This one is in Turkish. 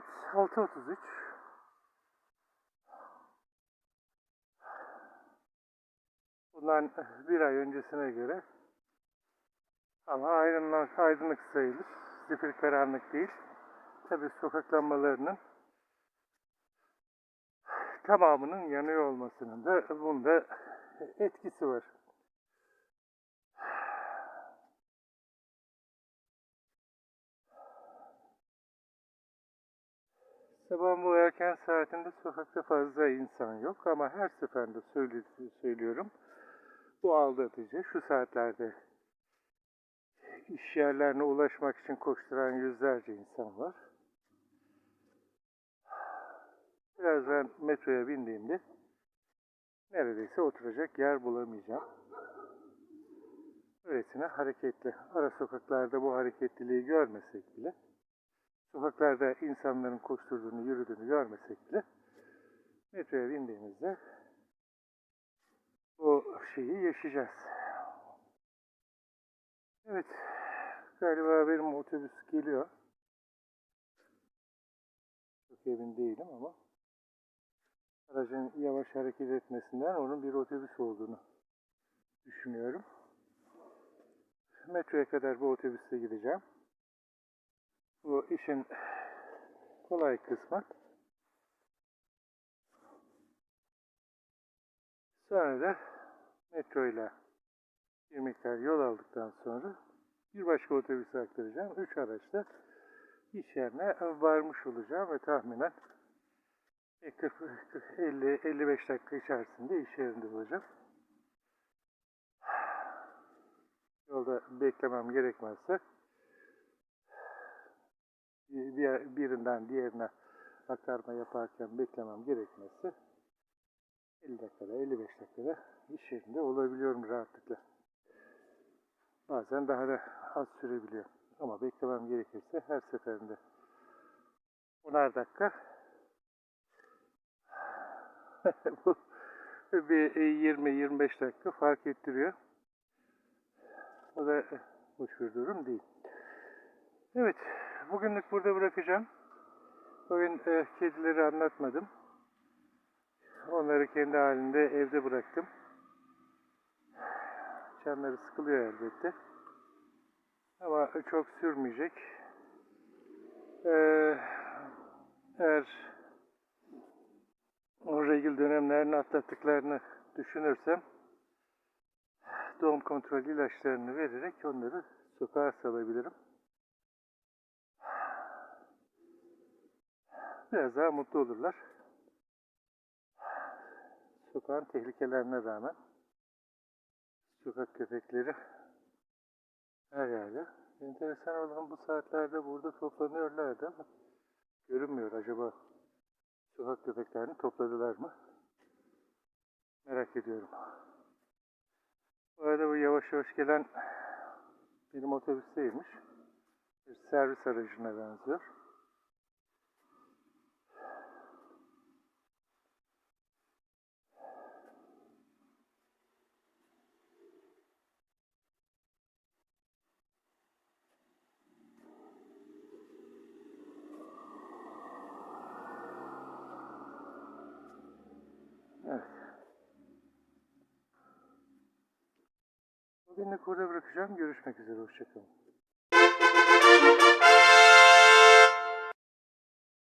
Saat 6.33. Bundan bir ay öncesine göre ama aydınlık, aydınlık sayılır. Zifir karanlık değil. Tabi sokak lambalarının tamamının yanıyor olmasının da bunda etkisi var. Sabahın bu erken saatinde sokakta fazla insan yok ama her seferinde söylüyorum. Bu aldatıcı. Şu saatlerde iş yerlerine ulaşmak için koşturan yüzlerce insan var. Birazdan metroya bindiğimde neredeyse oturacak yer bulamayacağım. Öylesine hareketli. Ara sokaklarda bu hareketliliği görmesek bile, sokaklarda insanların koşturduğunu, yürüdüğünü görmesek bile, metroya bindiğimizde bu şeyi yaşayacağız. Evet, galiba benim otobüs geliyor. Çok emin değilim ama aracın yavaş hareket etmesinden onun bir otobüs olduğunu düşünüyorum. Metroya kadar bu otobüste gideceğim. Bu işin kolay kısmı. Sonra da metroyla bir miktar yol aldıktan sonra bir başka otobüse aktaracağım. Üç araçla iş yerine varmış olacağım ve tahminen 50-55 dakika içerisinde iş yerinde olacağım. Yolda beklemem gerekmezse bir, birinden diğerine aktarma yaparken beklemem gerekmezse 50 dakikada 55 dakikada iş yerinde olabiliyorum rahatlıkla. Bazen daha da az sürebiliyor. Ama beklemem gerekirse her seferinde 10'ar dakika bu bir 20-25 dakika fark ettiriyor. O da hoş bir durum değil. Evet, bugünlük burada bırakacağım. Bugün e, kedileri anlatmadım. Onları kendi halinde evde bıraktım. Canları sıkılıyor elbette. Ama çok sürmeyecek. Ee, eğer o regül dönemlerini atlattıklarını düşünürsem doğum kontrol ilaçlarını vererek onları sokağa salabilirim. Biraz daha mutlu olurlar. Sokağın tehlikelerine rağmen sokak köpekleri her yerde. Enteresan olan bu saatlerde burada toplanıyorlardı ama görünmüyor acaba sokak köpeklerini topladılar mı? Merak ediyorum. Bu arada bu yavaş yavaş gelen benim otobüs değilmiş. Bir servis aracına benziyor. Evet. Bugünlük burada bırakacağım. Görüşmek üzere. Hoşçakalın.